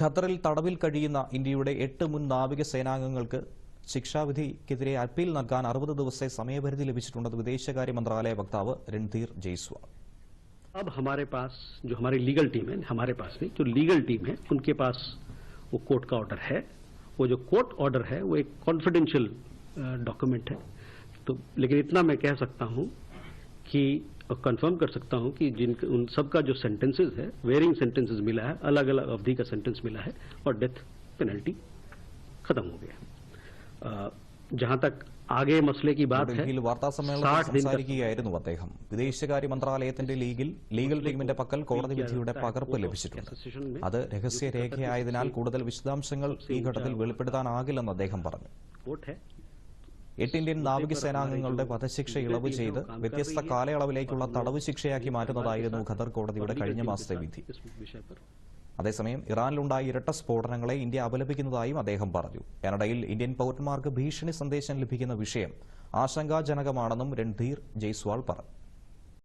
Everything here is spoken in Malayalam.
ഖത്തറിൽ തടവിൽ കഴിയുന്ന ഇന്ത്യയുടെ എട്ട് മുൻ നാവിക സേനാംഗങ്ങൾക്ക് ശിക്ഷാവിധിക്കെതിരെ അപ്പീൽ നൽകാൻ അറുപത് ദിവസത്തെ സമയപരിധി ലഭിച്ചിട്ടുണ്ടെന്ന് വിദേശകാര്യ മന്ത്രാലയ വക്താവ് രൺധീർ ജയ്സ്വാൾ अब हमारे पास जो हमारी लीगल टीम है हमारे पास नहीं जो लीगल टीम है उनके पास वो कोर्ट का ऑर्डर है वो जो कोर्ट ऑर्डर है वो एक कॉन्फिडेंशियल डॉक्यूमेंट है तो लेकिन इतना मैं कह सकता हूं कि और कंफर्म कर सकता हूं कि जिन उन सबका जो सेंटेंसेस है वेरिंग सेंटेंसेस मिला है अलग अलग अवधि का सेंटेंस मिला है और डेथ पेनल्टी खत्म हो गया अ, जहां तक आगे मसले की बात है ഡൽഹിയിൽ വാർത്താ സമ്മേളനത്തിൽ 60 दिन का സംസാരിക്കുകയായിരുന്നു അദ്ദേഹം വിദേശകാര്യ മന്ത്രാലയത്തിന്റെ ലീഗിൽ ലീഗൽ ടീമിന്റെ പക്കൽ കോടതി വിധിയുടെ പകർപ്പ് ലഭിച്ചിട്ടുണ്ട് അത് രഹസ്യ രേഖയായതിനാൽ കൂടുതൽ വിശദാംശങ്ങൾ ഈ ഘട്ടത്തിൽ വെളിപ്പെടുത്താനാകില്ലെന്ന് അദ്ദേഹം പറഞ്ഞു कोर्ट है എട്ട് ഇന്ത്യൻ നാവികസേനാംഗങ്ങളുടെ വധശിക്ഷ ഇളവ് ചെയ്ത് വ്യത്യസ്ത കാലയളവിലേക്കുള്ള തടവ് ശിക്ഷയാക്കി മാറ്റുന്നതായിരുന്നു ഖദർ കോടതിയുടെ കഴിഞ്ഞ മാസത്തെ വിധി. അതേസമയം ഇറാനിലുണ്ടായ ഇരട്ട സ്ഫോടനങ്ങളെ ഇന്ത്യ അപലപിക്കുന്നതായും അദ്ദേഹം പറഞ്ഞു. കാനഡയിൽ ഇന്ത്യൻ പൌരന്മാർക്ക് ഭീഷണി സന്ദേശം ലഭിക്കുന്ന വിഷയം ആശങ്കാജനകമാണെന്നും രൺധീർ ജയ്സ്വാൾ പറഞ്ഞു.